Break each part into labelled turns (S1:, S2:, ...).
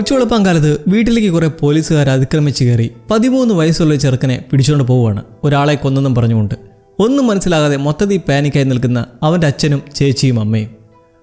S1: കൊച്ചുവെളുപ്പം കാലത്ത് വീട്ടിലേക്ക് കുറെ പോലീസുകാർ അതിക്രമിച്ച് കയറി പതിമൂന്ന് വയസ്സുള്ള ചെറുക്കനെ പിടിച്ചുകൊണ്ട് പോവുകയാണ്. ഒരാളെ കൊന്നെന്നും പറഞ്ഞുകൊണ്ട്. ഒന്നും മനസ്സിലാകാതെ മൊത്തത്തിൽ പാനിക്കായി നിൽക്കുന്ന അവന്റെ അച്ഛനും ചേച്ചിയും അമ്മയും.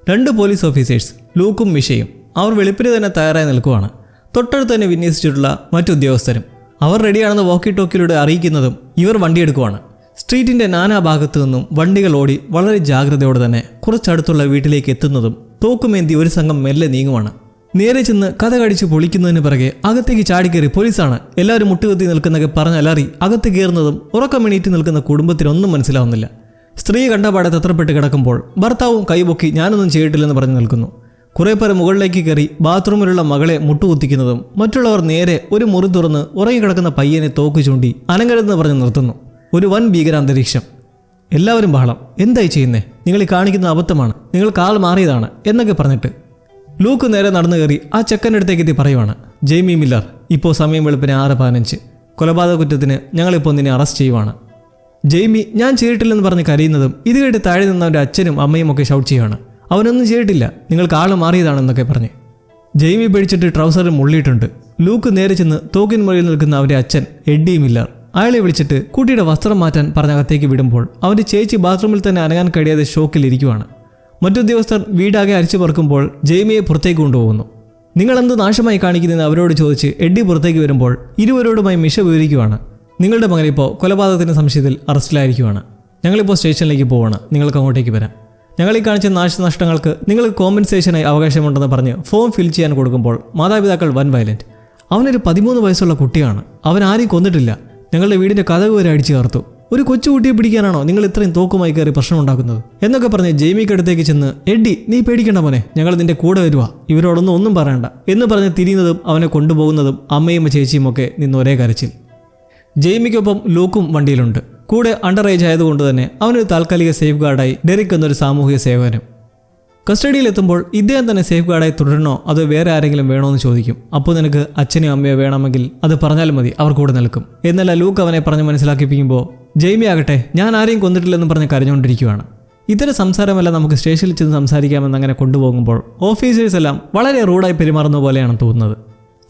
S1: രണ്ട് പോലീസ് ഓഫീസേഴ്സ് ലൂക്കും മിഷയും അവർ വെളുപ്പിന് തന്നെ തയ്യാറായി നിൽക്കുവാണ്. തൊട്ടടുത്ത് തന്നെ വിന്യസിച്ചിട്ടുള്ള മറ്റുദ്യോഗസ്ഥരും അവർ റെഡിയാണെന്ന് വോക്കി ടോക്കിലൂടെ അറിയിക്കുന്നതും ഇവർ വണ്ടിയെടുക്കുവാണ്. സ്ട്രീറ്റിന്റെ നാനാ ഭാഗത്തു നിന്നും വണ്ടികൾ ഓടി വളരെ ജാഗ്രതയോടെ തന്നെ കുറച്ചടുത്തുള്ള വീട്ടിലേക്ക് എത്തുന്നതും തോക്കുമേന്തി ഒരു സംഘം മെല്ലെ നീങ്ങുവാണ്. നേരെ ചെന്ന് കഥ കടിച്ച് പൊളിക്കുന്നതിന് പിറകെ അകത്തേക്ക് ചാടിക്കയറി പോലീസാണ് എല്ലാവരും മുട്ടുകുത്തി നിൽക്കുന്നൊക്കെ പറഞ്ഞ അലറി അകത്ത് കയറുന്നതും ഉറക്കമെണീറ്റ് നിൽക്കുന്ന കുടുംബത്തിനൊന്നും മനസ്സിലാവുന്നില്ല. സ്ത്രീ കണ്ടപാടെ തത്രപ്പെട്ട് കിടക്കുമ്പോൾ ഭർത്താവും കൈപൊക്കി ഞാനൊന്നും ചെയ്തിട്ടില്ലെന്ന് പറഞ്ഞു നിൽക്കുന്നു. കുറെ പേർ മുകളിലേക്ക് കയറി ബാത്റൂമിലുള്ള മകളെ മുട്ടുകുത്തിക്കുന്നതും മറ്റുള്ളവർ നേരെ ഒരു മുറി തുറന്ന് ഉറങ്ങിക്കിടക്കുന്ന പയ്യനെ തോക്ക് ചൂണ്ടി അനങ്ങരുതെന്ന് പറഞ്ഞ് നിർത്തുന്നു. ഒരു വൻ ഭീകരാന്തരീക്ഷം. എല്ലാവരും ബഹളം. എന്തായി ചെയ്യുന്നേ? നിങ്ങൾ ഈ കാണിക്കുന്ന അബദ്ധമാണ്. നിങ്ങൾ കാൽ മാറിയതാണ് എന്നൊക്കെ പറഞ്ഞിട്ട്. ലൂക്ക് നേരെ നടന്നു കയറി ആ ചെക്കന്റെ അടുത്തേക്ക് എത്തി പറയുവാണ് ജെയ്മി മില്ലർ ഇപ്പോൾ സമയം വെളുപ്പിന് ആറ് പതിനഞ്ച്. കൊലപാതക കുറ്റത്തിന് ഞങ്ങളിപ്പോൾ നിന്നെ അറസ്റ്റ് ചെയ്യുവാണ്. ജെയ്മി ഞാൻ ചെയ്തിട്ടില്ലെന്ന് പറഞ്ഞ് കരയുന്നതും ഇത് കേട്ട് താഴെ നിന്ന് അവന്റെ അച്ഛനും അമ്മയും ഒക്കെ ഷൗട്ട് ചെയ്യുകയാണ് അവനൊന്നും ചെയ്തിട്ടില്ല നിങ്ങൾക്ക് ആൾ മാറിയതാണെന്നൊക്കെ പറഞ്ഞ്. ജെയ്മി പേടിച്ചിട്ട് ട്രൗസറിൽ മുള്ളിയിട്ടുണ്ട്. ലൂക്ക് നേരെ ചെന്ന് തോക്കിൻ മുറിയിൽ നിൽക്കുന്ന അവന്റെ അച്ഛൻ എഡ്ഡി മില്ലർ. അയാളെ വിളിച്ചിട്ട് കുട്ടിയുടെ വസ്ത്രം മാറ്റാൻ പറഞ്ഞ അകത്തേക്ക് വിടുമ്പോൾ അവന്റെ ചേച്ചി ബാത്റൂമിൽ തന്നെ അനങ്ങാൻ കഴിയാതെ ഷോക്കിൽ ഇരിക്കുവാണ്. മറ്റുദ്യോഗസ്ഥർ വീടാകെ അരിച്ചു പറക്കുമ്പോൾ ജെയ്മിയെ പുറത്തേക്ക് കൊണ്ടുപോകുന്നു. നിങ്ങളെന്ത് നാശമായി കാണിക്കുന്നതെന്ന് അവരോട് ചോദിച്ച് എഡ്ഡി പുറത്തേക്ക് വരുമ്പോൾ ഇരുവരോടുമായി മിഷ വിവരിക്കുവാണ്. നിങ്ങളുടെ മകനിപ്പോൾ കൊലപാതകത്തിന്റെ സംശയത്തിൽ അറസ്റ്റിലായിരിക്കുവാണ്. ഞങ്ങളിപ്പോൾ സ്റ്റേഷനിലേക്ക് പോവാണ്. നിങ്ങൾക്ക് അങ്ങോട്ടേക്ക് വരാം. ഞങ്ങൾ ഈ കാണിച്ച നാശനഷ്ടങ്ങൾക്ക് നിങ്ങൾക്ക് കോമ്പൻസേഷനായി അവകാശമുണ്ടെന്ന് പറഞ്ഞ് ഫോം ഫിൽ ചെയ്യാൻ കൊടുക്കുമ്പോൾ മാതാപിതാക്കൾ വൻ വയലന്റ് അവനൊരു പതിമൂന്ന് വയസ്സുള്ള കുട്ടിയാണ്. അവൻ ആരെയും കൊന്നിട്ടില്ല. ഞങ്ങളുടെ വീടിന്റെ കഥക് വരെ അടിച്ചു ചേർത്തു ഒരു കൊച്ചുകുട്ടിയെ പിടിക്കാനാണോ നിങ്ങൾ ഇത്രയും തോക്കുമായി കയറി പ്രശ്നം ഉണ്ടാക്കുന്നത്? എന്നൊക്കെ പറഞ്ഞ് ജെയ്മിക്ക് അടുത്തേക്ക് ചെന്ന് എഡി നീ പേടിക്കണ്ട മോനെ ഞങ്ങൾ നിന്റെ കൂടെ വരുക ഇവരോടൊന്നും ഒന്നും പറയണ്ട. എന്ന് പറഞ്ഞ് തിരിയുന്നതും അവനെ കൊണ്ടുപോകുന്നതും അമ്മയും ചേച്ചിയും ഒക്കെ നിന്ന് ഒരേ കരച്ചിൽ. ജെയ്മിക്കൊപ്പം ലൂക്കും വണ്ടിയിലുണ്ട്. കൂടെ അണ്ടർ ഏജ് ആയതുകൊണ്ട് തന്നെ അവനൊരു താൽക്കാലിക സേഫ് ഗാർഡായി ഡെറിക് എന്നൊരു സാമൂഹിക സേവനം കസ്റ്റഡിയിലെത്തുമ്പോൾ ഇദ്ദേഹം തന്നെ സേഫ് ഗാർഡായി തുടരണോ അതോ വേറെ ആരെങ്കിലും വേണോ എന്ന് ചോദിക്കും. അപ്പോൾ നിനക്ക് അച്ഛനെയോ അമ്മയോ വേണമെങ്കിൽ അത് പറഞ്ഞാൽ മതി അവർ കൂടെ നിൽക്കും. എന്നല്ല ലൂക്ക് അവനെ പറഞ്ഞ് മനസ്സിലാക്കിപ്പിക്കുമ്പോൾ ജെയ്മി ആകട്ടെ ഞാൻ ആരെയും കൊന്നിട്ടില്ലെന്ന് പറഞ്ഞ് കരഞ്ഞുകൊണ്ടിരിക്കുകയാണ് ഇത്തരം സംസാരമല്ല നമുക്ക് സ്റ്റേഷനിൽ ചെന്ന് സംസാരിക്കാമെന്ന് അങ്ങനെ കൊണ്ടുപോകുമ്പോൾ ഓഫീസേഴ്സ് എല്ലാം വളരെ റൂഡായി പെരുമാറുന്ന പോലെയാണ് തോന്നുന്നത്.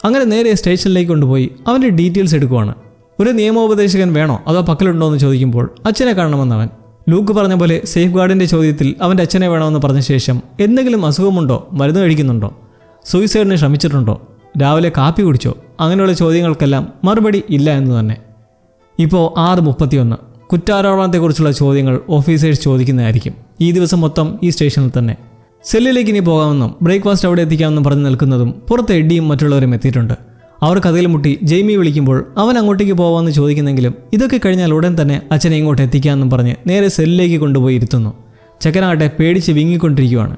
S1: അങ്ങനെ നേരെ സ്റ്റേഷനിലേക്ക് കൊണ്ടുപോയി അവന്റെ ഡീറ്റെയിൽസ് എടുക്കുവാണ്. ഒരു നിയമോപദേശകൻ വേണോ? അതോ പക്കലുണ്ടോ എന്ന് ചോദിക്കുമ്പോൾ അച്ഛനെ കാണണമെന്നവൻ. ലൂക്ക് പറഞ്ഞ പോലെ സേഫ് ഗാർഡിന്റെ ചോദ്യത്തിൽ അവന്റെ അച്ഛനെ വേണമെന്ന് പറഞ്ഞ ശേഷം എന്തെങ്കിലും അസുഖമുണ്ടോ? മരുന്ന് കഴിക്കുന്നുണ്ടോ? സൂയിസൈഡിന് ശ്രമിച്ചിട്ടുണ്ടോ? രാവിലെ കാപ്പി കുടിച്ചോ? അങ്ങനെയുള്ള ചോദ്യങ്ങൾക്കെല്ലാം മറുപടി ഇല്ല എന്ന് തന്നെ. ഇപ്പോൾ ആറ് മുപ്പത്തിയൊന്ന്. കുറ്റാരോപണത്തെക്കുറിച്ചുള്ള ചോദ്യങ്ങൾ ഓഫീസേഴ്സ് ചോദിക്കുന്നതായിരിക്കും. ഈ ദിവസം മൊത്തം ഈ സ്റ്റേഷനിൽ തന്നെ. സെല്ലിലേക്ക് ഇനി പോകാമെന്നും ബ്രേക്ക്ഫാസ്റ്റ് അവിടെ എത്തിക്കാമെന്നും പറഞ്ഞു നിൽക്കുന്നതും പുറത്ത് എഡ്ഡിയും മറ്റുള്ളവരും എത്തിയിട്ടുണ്ട്. അവർ കഥയിൽ മുട്ടി ജെയ്മി വിളിക്കുമ്പോൾ അവൻ അങ്ങോട്ടേക്ക് പോകാമെന്ന് ചോദിക്കുന്നെങ്കിലും ഇതൊക്കെ കഴിഞ്ഞാൽ ഉടൻ തന്നെ അച്ഛനെ ഇങ്ങോട്ട് എത്തിക്കാമെന്നും പറഞ്ഞ് നേരെ സെല്ലിലേക്ക് കൊണ്ടുപോയി ഇരുത്തുന്നു. ചെക്കനാകട്ടെ പേടിച്ച് വിങ്ങിക്കൊണ്ടിരിക്കുകയാണ്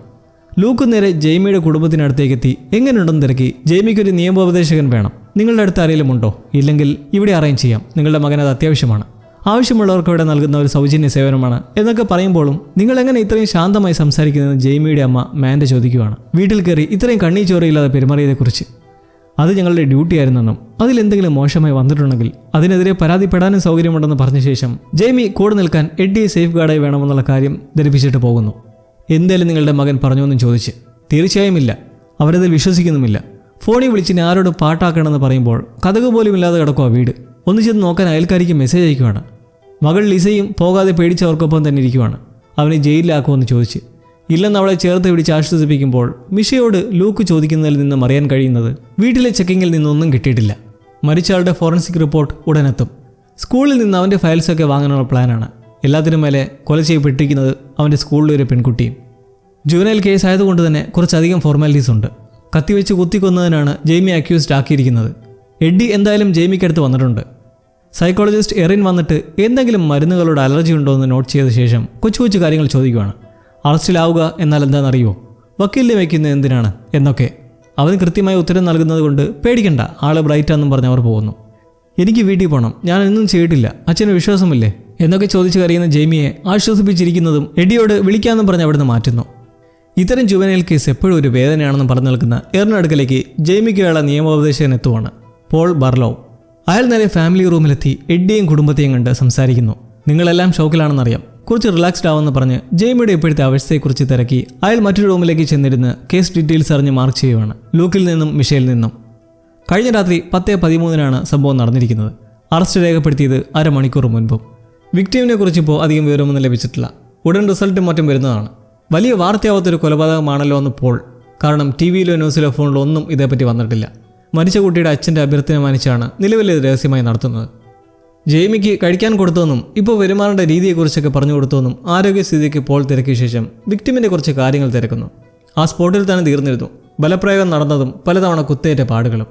S1: ലൂക്ക് നേരെ ജെയ്മിയുടെ കുടുംബത്തിനടുത്തേക്ക് എത്തി. എങ്ങനെയുണ്ടെന്ന് തിരക്കി ജെയ്മിക്കൊരു നിയമോപദേശകൻ വേണം. നിങ്ങളുടെ അടുത്ത് ആരെങ്കിലും ഉണ്ടോ ഇല്ലെങ്കിൽ ഇവിടെ അറേഞ്ച് ചെയ്യാം. നിങ്ങളുടെ മകൻ അത് അത്യാവശ്യമാണ്. ആവശ്യമുള്ളവർക്ക് ഇവിടെ നൽകുന്ന ഒരു സൗജന്യ സേവനമാണ്. എന്നൊക്കെ പറയുമ്പോഴും നിങ്ങൾ എങ്ങനെ ഇത്രയും ശാന്തമായി സംസാരിക്കുന്നതെന്ന് ജെയ്മിയുടെ അമ്മ മാന്റെ ചോദിക്കുവാണ്. വീട്ടിൽ കയറി ഇത്രയും കണ്ണീ ചോരയില്ലാതെ പെരുമാറിയതെക്കുറിച്ച്. അത് ഞങ്ങളുടെ ഡ്യൂട്ടി ആയിരുന്നെന്നും അതിലെന്തെങ്കിലും മോശമായി വന്നിട്ടുണ്ടെങ്കിൽ അതിനെതിരെ പരാതിപ്പെടാനും സൗകര്യമുണ്ടെന്ന് പറഞ്ഞ ശേഷം ജെയ്മി കൂടെ നിൽക്കാൻ എഡ്ഡിയെ സേഫ് ഗാർഡായി വേണമെന്നുള്ള കാര്യം ധരിപ്പിച്ചിട്ട് പോകുന്നു. എന്തായാലും നിങ്ങളുടെ മകൻ പറഞ്ഞോന്നും ചോദിച്ച്. തീർച്ചയായും ഇല്ല. അവരതിൽ വിശ്വസിക്കുന്നുമില്ല. ഫോണിൽ വിളിച്ച് ഇനി ആരോട് പാട്ടാക്കണമെന്ന് പറയുമ്പോൾ കഥക് പോലും ഇല്ലാതെ കിടക്കുക വീട്. ഒന്ന് ചെന്ന് നോക്കാൻ അയൽക്കാരിക്ക് മെസ്സേജ് അയക്കുവാണ്. മകൾ ലിസയും പോകാതെ പേടിച്ചവർക്കൊപ്പം തന്നെ ഇരിക്കുവാണ്. അവനെ ജയിലിലാക്കുമെന്ന് ചോദിച്ച്. ഇല്ലെന്ന് അവളെ ചേർത്ത് പിടിച്ച് ആശ്വസിപ്പിക്കുമ്പോൾ മിഷയോട് ലൂക്ക് ചോദിക്കുന്നതിൽ നിന്ന് അറിയാൻ കഴിയുന്നത് വീട്ടിലെ ചെക്കിങ്ങിൽ നിന്നൊന്നും കിട്ടിയിട്ടില്ല. മരിച്ചയാളുടെ ഫോറൻസിക് റിപ്പോർട്ട് ഉടനെത്തും. സ്കൂളിൽ നിന്ന് അവന്റെ ഫയൽസൊക്കെ വാങ്ങാനുള്ള പ്ലാനാണ് എല്ലാത്തിനും മേലെ കൊല ചെയ്യപ്പെട്ടിരിക്കുന്നത് അവന്റെ സ്കൂളിലെ ഒരു പെൺകുട്ടിയും. ജുവനൈൽ കേസ് ആയതുകൊണ്ട് തന്നെ കുറച്ചധികം ഫോർമാലിറ്റീസ് ഉണ്ട്. കത്തിവെച്ച് കുത്തിക്കൊന്നതിനാണ് ജെയ്മി അക്യൂസ്ഡ് ആക്കിയിരിക്കുന്നത്. എഡ്ഡി എന്തായാലും ജെയ്മിക്കടുത്ത് വന്നിട്ടുണ്ട്. സൈക്കോളജിസ്റ്റ് എറിൻ വന്നിട്ട് എന്തെങ്കിലും മരുന്നുകളോട് അലർജി ഉണ്ടോ എന്ന് നോട്ട് ചെയ്ത ശേഷം കൊച്ചു കൊച്ചു കാര്യങ്ങൾ ചോദിക്കുവാണ്. അറസ്റ്റിലാവുക എന്നാൽ എന്താണെന്നറിയോ വക്കീലിനെ വയ്ക്കുന്നത് എന്തിനാണ് എന്നൊക്കെ. അവൻ കൃത്യമായി ഉത്തരം നൽകുന്നത് കൊണ്ട് പേടിക്കണ്ട ആൾ ബ്രൈറ്റാന്നും പറഞ്ഞ് അവർ പോകുന്നു. എനിക്ക് വീട്ടിൽ പോകണം ഞാൻ ഒന്നും ചെയ്തിട്ടില്ല അച്ഛന് വിശ്വാസമില്ലേ? എന്നൊക്കെ ചോദിച്ചു കറിയുന്ന ജെയ്മിയെ ആശ്വസിപ്പിച്ചിരിക്കുന്നതും എഡിയോട് വിളിക്കാമെന്നും പറഞ്ഞ് അവിടുന്ന് മാറ്റുന്നു. ഇത്തരം ജുവനൈൽ കേസ് എപ്പോഴും ഒരു വേദനയാണെന്ന് പറഞ്ഞു നിൽക്കുന്ന എറിനടുക്കലേക്ക് ജെയ്മിക്കുള്ള നിയമോപദേശകൻ എത്തുവാണ്. പോൾ ബർലോവ്. അയാൾ നേരെ ഫാമിലി റൂമിലെത്തി എഡ്ഡിയും കുടുംബത്തെയും കണ്ട് സംസാരിക്കുന്നു. നിങ്ങളെല്ലാം ഷോക്കിലാണെന്നറിയാം. കുറച്ച് റിലാക്സ്ഡ് ആവുമെന്ന് പറഞ്ഞ് ജെയ്മിയുടെ ഇപ്പോഴത്തെ അവസ്ഥയെക്കുറിച്ച് തിരക്കി അയാൾ മറ്റൊരു റൂമിലേക്ക് ചെന്നിരുന്ന് കേസ് ഡീറ്റെയിൽസ് അറിഞ്ഞ് മാർക്ക് ചെയ്യുവാണ്. ലൂക്കിൽ നിന്നും മിഷയിൽ നിന്നും. കഴിഞ്ഞ രാത്രി പത്തേ പതിമൂന്നിനാണ് സംഭവം നടന്നിരിക്കുന്നത്. അറസ്റ്റ് രേഖപ്പെടുത്തിയത് അരമണിക്കൂർ മുൻപും. വിക്ടിമിനെ കുറിച്ച് ഇപ്പോൾ അധികം വിവരമൊന്നും ലഭിച്ചിട്ടില്ല. ഉടൻ റിസൾട്ട് മറ്റും വരുന്നതാണ്. വലിയ വാർത്തയാവാത്തൊരു കൊലപാതകമാണല്ലോ എന്ന് പോൾ. കാരണം ടി വിയിലോ ന്യൂസിലോ ഫോണിലോ ഒന്നും ഇതേപ്പറ്റി വന്നിട്ടില്ല. മരിച്ച കുട്ടിയുടെ അച്ഛന്റെ അഭ്യർത്ഥന മാനിച്ചാണ് നിലവിൽ ഇത് രഹസ്യമായി നടത്തുന്നത്. ജെയ്മിക്ക് കഴിക്കാൻ കൊടുത്തുവെന്നും ഇപ്പോൾ വരുമാനയുടെ രീതിയെക്കുറിച്ചൊക്കെ പറഞ്ഞു കൊടുത്തുവെന്നും ആരോഗ്യസ്ഥിതിക്ക് പോൾ തിരക്കിയ ശേഷം വിക്ടിമിന്റെ കുറച്ച് കാര്യങ്ങൾ തിരക്കുന്നു. ആ സ്പോട്ടിൽ തന്നെ തീർന്നിരുന്നു. ബലപ്രയോഗം നടന്നതും പലതവണ കുത്തേറ്റ പാടുകളും.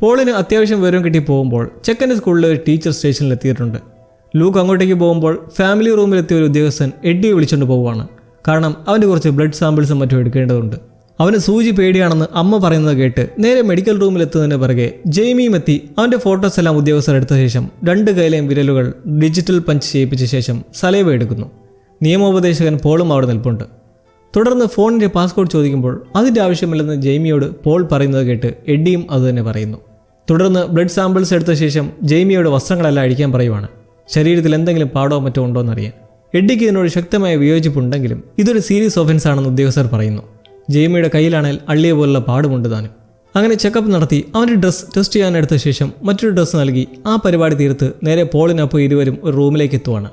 S1: പോളിന് അത്യാവശ്യം വിവരം കിട്ടി പോകുമ്പോൾ ചെക്കന്റെ സ്കൂളിലെ ഒരു ടീച്ചർ സ്റ്റേഷനിലെത്തിയിട്ടുണ്ട്. ലൂക്ക് അങ്ങോട്ടേക്ക് പോകുമ്പോൾ ഫാമിലി റൂമിലെത്തിയ ഒരു ഉദ്യോഗസ്ഥൻ എഡ്ഡിയെ വിളിച്ചുകൊണ്ട് പോവുകയാണ്. കാരണം അവന്റെ കുറച്ച് ബ്ലഡ് സാമ്പിൾസും മറ്റും എടുക്കേണ്ടതുണ്ട്. അവന് സൂചി പേടിയാണെന്ന് അമ്മ പറയുന്നത് കേട്ട് നേരെ മെഡിക്കൽ റൂമിൽ എത്തുന്നതിന് പിറകെ ജെയ്മിയും എത്തി. അവന്റെ ഫോട്ടോസ് എല്ലാം ഉദ്യോഗസ്ഥർ എടുത്ത ശേഷം രണ്ട് കൈയിലെയും വിരലുകൾ ഡിജിറ്റൽ പഞ്ച് ചെയ്യിപ്പിച്ച ശേഷം സലൈവ എടുക്കുന്നു. നിയമോപദേശകൻ പോളും അവിടെ നിൽപ്പുണ്ട്. തുടർന്ന് ഫോണിന്റെ പാസ്വേഡ് ചോദിക്കുമ്പോൾ അതിന്റെ ആവശ്യമില്ലെന്ന് ജെയ്മിയോട് പോൾ പറയുന്നത് കേട്ട് എഡ്ഡിയും അതുതന്നെ പറയുന്നു. തുടർന്ന് ബ്ലഡ് സാമ്പിൾസ് എടുത്ത ശേഷം ജെയ്മിയോട് വസ്ത്രങ്ങളെല്ലാം അഴിക്കാൻ പറയുവാണ്. ശരീരത്തിൽ എന്തെങ്കിലും പാടോ മറ്റോ ഉണ്ടോ എന്നറിയാൻ എഡ്ഡിക്ക് ഇതിനോട് ശക്തമായ വിയോജിപ്പുണ്ടെങ്കിലും ഇതൊരു സീരിയസ് ഒഫൻസ് ആണെന്ന് ഉദ്യോഗസ്ഥർ പറയുന്നു. ജെയ്മിയുടെ കയ്യിലാണെങ്കിൽ അള്ളിയെ പോലുള്ള പാടുമുണ്ട് താനും. അങ്ങനെ ചെക്കപ്പ് നടത്തി അവന്റെ ഡ്രസ്സ് ടെസ്റ്റ് ചെയ്യാൻ എടുത്ത ശേഷം മറ്റൊരു ഡ്രസ്സ് നൽകി ആ പരിപാടി തീർത്ത് നേരെ പോളിനൊപ്പം ഇരുവരും ഒരു റൂമിലേക്ക് എത്തുവാണ്.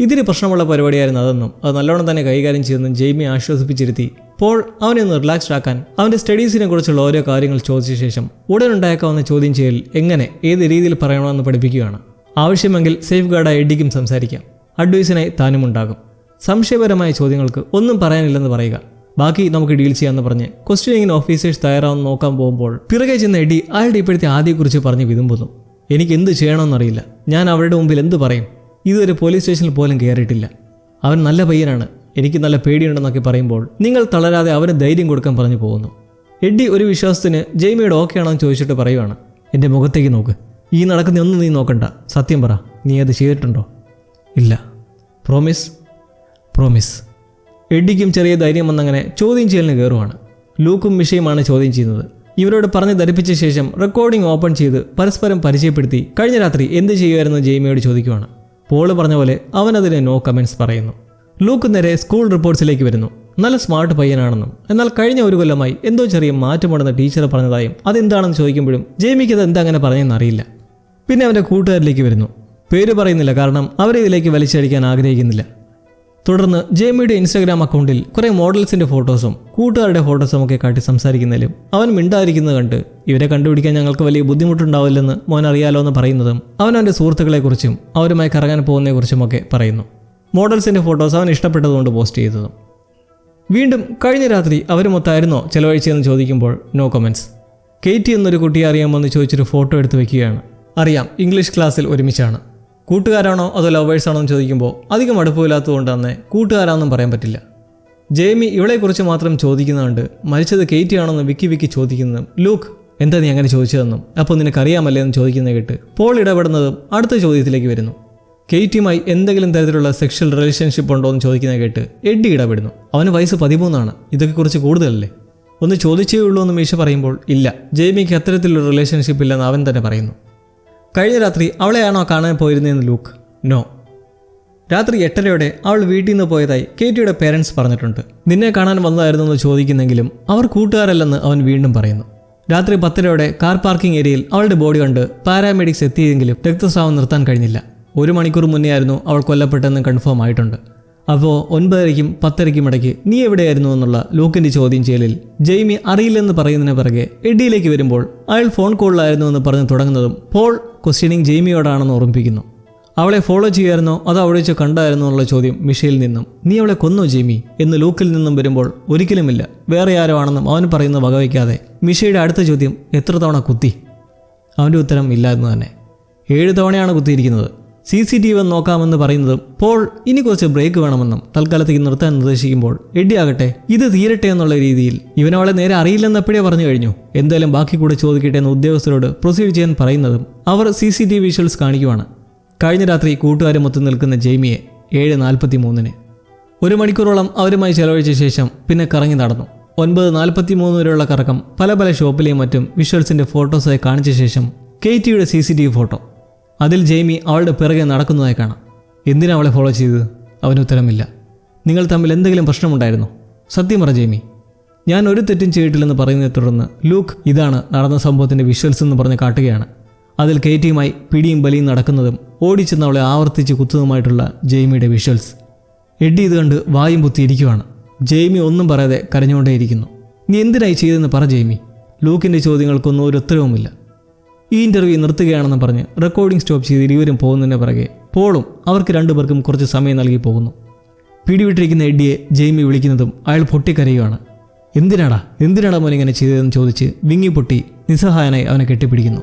S1: ഇതിന് പ്രശ്നമുള്ള പരിപാടിയായിരുന്നു അതെന്നും അത് നല്ലോണം തന്നെ കൈകാര്യം ചെയ്തെന്നും ജെയ്മി ആശ്വസിപ്പിച്ചിരുത്തി. പോൾ അവനെ ഒന്ന് റിലാക്സ്ഡ് ആക്കാൻ അവന്റെ സ്റ്റഡീസിനെ കുറിച്ചുള്ള ഓരോ കാര്യങ്ങൾ ചോദിച്ച ശേഷം ഉടൻ ഉണ്ടായേക്കാവുന്ന ചോദ്യം ചെയ്യൽ എങ്ങനെ ഏത് രീതിയിൽ പറയണമെന്ന് പഠിപ്പിക്കുകയാണ്. ആവശ്യമെങ്കിൽ സേഫ് ഗാർഡായി എഡിക്കും സംസാരിക്കാം. അഡ്വൈസിനായി താനും ഉണ്ടാകും സംശയപരമായ ചോദ്യങ്ങൾക്ക് ഒന്നും പറയാനില്ലെന്ന് പറയുക. ബാക്കി നമുക്ക് ഡീൽ ചെയ്യാമെന്ന് പറഞ്ഞ് ക്വസ്റ്റ്യനിങ്ങിന് ഓഫീസേഴ്സ് തയ്യാറാവുന്ന നോക്കാൻ പോകുമ്പോൾ പിറകെ ചെന്ന എഡി അയാളുടെ ഇപ്പോഴത്തെ ആദ്യയെക്കുറിച്ച് പറഞ്ഞ് വിതുമ്പുന്നു. എനിക്ക് എന്ത് ചെയ്യണമെന്നറിയില്ല. ഞാൻ അവരുടെ മുമ്പിൽ എന്ത് പറയും? ഇതുവരെ പോലീസ് സ്റ്റേഷനിൽ പോലും കയറിയിട്ടില്ല അവൻ നല്ല പയ്യനാണ്. എനിക്ക് നല്ല പേടിയുണ്ടെന്നൊക്കെ പറയുമ്പോൾ നിങ്ങൾ തളരാതെ അവന് ധൈര്യം കൊടുക്കാൻ പറഞ്ഞു പോകുന്നു. എഡി ഒരു വിശ്വാസത്തിന് ജെയ്മിയുടെ ഓക്കെ ആണോ എന്ന് ചോദിച്ചിട്ട് പറയുവാണ്. എന്റെ മുഖത്തേക്ക് നോക്ക്. ഈ നടക്കുന്ന ഒന്നും നീ നോക്കണ്ട. സത്യം പറ. നീ അത് ചെയ്തിട്ടുണ്ടോ? ഇല്ല. പ്രോമിസ് പ്രോമിസ് എഡിക്കും ചെറിയ ധൈര്യം വന്നങ്ങനെ ചോദ്യം ചെയ്യലിന് കയറുവാണ് ലൂക്കും മിഷയുമാണ് ചോദ്യം ചെയ്യുന്നത്. ഇവരോട് പറഞ്ഞ് ധരിപ്പിച്ച ശേഷം റെക്കോർഡിംഗ് ഓപ്പൺ ചെയ്ത് പരസ്പരം പരിചയപ്പെടുത്തി കഴിഞ്ഞ രാത്രി എന്ത് ചെയ്യുമായിരുന്നു ജെയ്മിയോട് ചോദിക്കുവാണ്. പോൾ പറഞ്ഞ പോലെ അവനതിന് നോ കമൻസ് പറയുന്നു. ലൂക്ക് നേരെ സ്കൂൾ റിപ്പോർട്ട്സിലേക്ക് വരുന്നു. നല്ല സ്മാർട്ട് പയ്യനാണെന്നും എന്നാൽ കഴിഞ്ഞ ഒരു കൊല്ലമായി എന്തോ ചെറിയ മാറ്റമുണ്ടെന്ന് ടീച്ചർ പറഞ്ഞതായും അതെന്താണെന്ന് ചോദിക്കുമ്പോഴും ജെയ്മിക്ക് അത് എന്താ അങ്ങനെ പറഞ്ഞെന്നറിയില്ല പിന്നെ അവന്റെ കൂട്ടുകാരിലേക്ക് വരുന്നു. പേര് പറയുന്നില്ല കാരണം അവരെ ഇതിലേക്ക് വലിച്ചടിക്കാൻ ആഗ്രഹിക്കുന്നില്ല. തുടർന്ന് ജേമിയുടെ ഇൻസ്റ്റാഗ്രാം അക്കൗണ്ടിൽ കുറേ മോഡൽസിന്റെ ഫോട്ടോസും കൂട്ടുകാരുടെ ഫോട്ടോസും ഒക്കെ കാട്ടി സംസാരിക്കുന്നതിലും അവൻ മിണ്ടാതിരിക്കുന്നത് കണ്ട് ഇവരെ കണ്ടുപിടിക്കാൻ ഞങ്ങൾക്ക് വലിയ ബുദ്ധിമുട്ടുണ്ടാവില്ലെന്ന് മോൻ അറിയാലോ എന്ന് പറയുന്നതും അവൻ അവന്റെ സുഹൃത്തുക്കളെക്കുറിച്ചും അവരുമായി കറങ്ങാൻ പോകുന്നതിനെക്കുറിച്ചുമൊക്കെ പറയുന്നു. മോഡൽസിന്റെ ഫോട്ടോസ് അവൻ ഇഷ്ടപ്പെട്ടതുകൊണ്ട് പോസ്റ്റ് ചെയ്തതും. വീണ്ടും കഴിഞ്ഞ രാത്രി അവരുമൊത്തായിരുന്നോ ചെലവഴിച്ചതെന്ന് ചോദിക്കുമ്പോൾ നോ കമൻസ് കേറ്റി എന്നൊരു കുട്ടിയെ അറിയാമോ എന്ന് ചോദിച്ചൊരു ഫോട്ടോ എടുത്ത് വെക്കുകയാണ്. അറിയാം ഇംഗ്ലീഷ് ക്ലാസ്സിൽ ഒരുമിച്ചാണ്. കൂട്ടുകാരാണോ അതോ ലവേഴ്സാണോ എന്ന് ചോദിക്കുമ്പോൾ അധികം അടുപ്പമില്ലാത്തതുകൊണ്ട് തന്നെ കൂട്ടുകാരാണെന്നും പറയാൻ പറ്റില്ല. ജേമി ഇവളെക്കുറിച്ച് മാത്രം ചോദിക്കുന്നുണ്ട് മരിച്ചത് കേറ്റി ആണോ എന്ന് വിക്കി വിക്കി ചോദിക്കുന്നതും ലൂക്ക് എന്താ നീ അങ്ങനെ ചോദിച്ചതെന്നും? അപ്പോൾ നിനക്കറിയാമല്ലേ? എന്ന് ചോദിക്കുന്നത് കേട്ട് പോൾ ഇടപെടുന്നതും അടുത്ത ചോദ്യത്തിലേക്ക് വരുന്നു. കെയ്റ്റിയുമായി എന്തെങ്കിലും തരത്തിലുള്ള സെക്ഷൽ റിലേഷൻഷിപ്പ് ഉണ്ടോ എന്ന് ചോദിക്കുന്നത് കേട്ട് എഡ്ഡി ഇടപെടുന്നു. അവന് വയസ്സ് പതിമൂന്നാണ്. ഇതൊക്കെ കുറച്ച് കൂടുതലല്ലേ? ഒന്ന് ചോദിച്ചേ ഉള്ളൂ എന്ന് മീശ പറയുമ്പോൾ ഇല്ല. ജെയ്മിക്ക് അത്തരത്തിലൊരു റിലേഷൻഷിപ്പ് ഇല്ലെന്ന് അവൻ തന്നെ പറയുന്നു. കഴിഞ്ഞ രാത്രി അവളെയാണോ കാണാൻ പോയിരുന്നതെന്ന് ലൂക്ക്? നോ. രാത്രി എട്ടരയോടെ അവൾ വീട്ടിൽ നിന്ന് പോയതായി കേറ്റിയുടെ പേരൻസ് പറഞ്ഞിട്ടുണ്ട്. നിന്നെ കാണാൻ വന്നതായിരുന്നു എന്ന് ചോദിക്കുന്നെങ്കിലും അവർ കൂട്ടുകാരല്ലെന്ന് അവൻ വീണ്ടും പറയുന്നു. രാത്രി പത്തരയോടെ കാർ പാർക്കിംഗ് ഏരിയയിൽ അവളുടെ ബോഡി കണ്ട് പാരാമെഡിക്സ് എത്തിയെങ്കിലും രക്തസ്രാവം നിർത്താൻ കഴിഞ്ഞില്ല. ഒരു മണിക്കൂർ മുന്നേ ആയിരുന്നു അവൾ കൊല്ലപ്പെട്ടെന്ന് കൺഫേം ആയിട്ടുണ്ട്. അപ്പോൾ ഒൻപതരയ്ക്കും പത്തരയ്ക്കും ഇടയ്ക്ക് നീ എവിടെയായിരുന്നു എന്നുള്ള ലൂക്കിന്റെ ചോദ്യം ചെയ്യലിൽ ജെയ്മി അറിയില്ലെന്ന് പറയുന്നതിന് പിറകെ എഡിയിലേക്ക് വരുമ്പോൾ അയാൾ ഫോൺ കോളിലായിരുന്നു എന്ന് പറഞ്ഞ് തുടങ്ങുന്നതും പോൾ ക്വസ്റ്റ്യനിങ് ജെയ്മിയോടാണെന്ന് ഓർമ്മിപ്പിക്കുന്നു. അവളെ ഫോളോ ചെയ്യായിരുന്നോ? അതോ അവിടെ വെച്ച് കണ്ടായിരുന്നോ എന്നുള്ള ചോദ്യം മിഷയിൽ നിന്നും നീ അവളെ കൊന്നോ ജെയ്മി? എന്ന് ലൂക്കിൽ നിന്നും വരുമ്പോൾ ഒരിക്കലുമില്ല. വേറെ ആരോ ആണെന്നും അവൻ പറയുന്നത് വകവയ്ക്കാതെ മിഷയുടെ അടുത്ത ചോദ്യം എത്ര തവണ കുത്തി? അവന്റെ ഉത്തരം ഇല്ല എന്ന് തന്നെ. ഏഴ് തവണയാണ് കുത്തിയിരിക്കുന്നത്. സി സി ടി വി നോക്കാമെന്ന് പറയുന്നതും പോൾ ഇനി കുറച്ച് ബ്രേക്ക് വേണമെന്നും തൽക്കാലത്തേക്ക് നിർത്താൻ നിർദ്ദേശിക്കുമ്പോൾ എഡി ആകട്ടെ ഇത് തീരട്ടെ എന്നുള്ള രീതിയിൽ ഇവനവളെ നേരെ അറിയില്ലെന്ന് എപ്പോഴേ പറഞ്ഞു കഴിഞ്ഞു. എന്തായാലും ബാക്കി കൂടെ ചോദിക്കട്ടെ എന്ന് ഉദ്യോഗസ്ഥരോട് പ്രൊസീഡ് ചെയ്യാൻ പറയുന്നതും അവർ സി സി ടി വിഷ്വൽസ് കാണിക്കുവാണ്. കഴിഞ്ഞ രാത്രി കൂട്ടുകാരെ മൊത്തം നിൽക്കുന്ന ജെയ്മിയെ ഏഴ് നാൽപ്പത്തി മൂന്നിന് ഒരു മണിക്കൂറോളം അവരുമായി ചെലവഴിച്ച ശേഷം പിന്നെ കറങ്ങി നടന്നു. ഒൻപത് നാൽപ്പത്തി മൂന്ന് വരെയുള്ള കറക്കം പല പല ഷോപ്പിലെയും മറ്റും വിഷ്വൽസിന്റെ ഫോട്ടോസായി കാണിച്ച ശേഷം കെ ടിയുടെ C C T V photo. അതിൽ ജെയ്മി അവളുടെ പിറകെ നടക്കുന്നതായി കാണാം. എന്തിനാ അവളെ ഫോളോ ചെയ്തത്? അവന് ഉത്തരമില്ല. നിങ്ങൾ തമ്മിൽ എന്തെങ്കിലും പ്രശ്നമുണ്ടായിരുന്നോ? സത്യം പറ ജെയ്മി. ഞാൻ ഒരു തെറ്റും ചെയ്തിട്ടില്ലെന്ന് പറയുന്നതിനെ തുടർന്ന് ലൂക്ക് ഇതാണ് നടന്ന സംഭവത്തിന്റെ വിഷ്വൽസ് എന്ന് പറഞ്ഞ് കാട്ടുകയാണ്. അതിൽ കേറ്റിയുമായി പിടിയും ബലിയും നടക്കുന്നതും ഓടിച്ചെന്ന് അവളെ ആവർത്തിച്ച് കുത്തുന്നതുമായിട്ടുള്ള ജെയ്മിയുടെ വിഷ്വൽസ്. എഡ്ഡി ഇത് കണ്ട് വായും പൊത്തിയിരിക്കുവാണ് ജെയ്മി ഒന്നും പറയാതെ കരഞ്ഞുകൊണ്ടേയിരിക്കുന്നു. നീ എന്തിനായി ചെയ്തതെന്ന് പറ ജെയ്മി. ലൂക്കിന്റെ ചോദ്യങ്ങൾക്കൊന്നും ഒരു ഉത്തരവുമില്ല. ഈ ഇന്റർവ്യൂ നിർത്തുകയാണെന്ന് പറഞ്ഞ് റെക്കോർഡിംഗ് സ്റ്റോപ്പ് ചെയ്ത് ഇരുവരും പോകുന്നതിന് പിറകെ പോളും അവർക്ക് രണ്ടുപേർക്കും കുറച്ച് സമയം നൽകി പോകുന്നു. പിടിവിട്ടിരിക്കുന്ന എഡ്ഡിയെ ജെയ്മി വിളിക്കുന്നതും അയാൾ പൊട്ടിക്കരയുകയാണ് എന്തിനാടാ? എന്തിനാടാ മോൻ ഇങ്ങനെ ചെയ്തതെന്ന് ചോദിച്ച് വിങ്ങി പൊട്ടി നിസ്സഹായനായി അവനെ കെട്ടിപ്പിടിക്കുന്നു.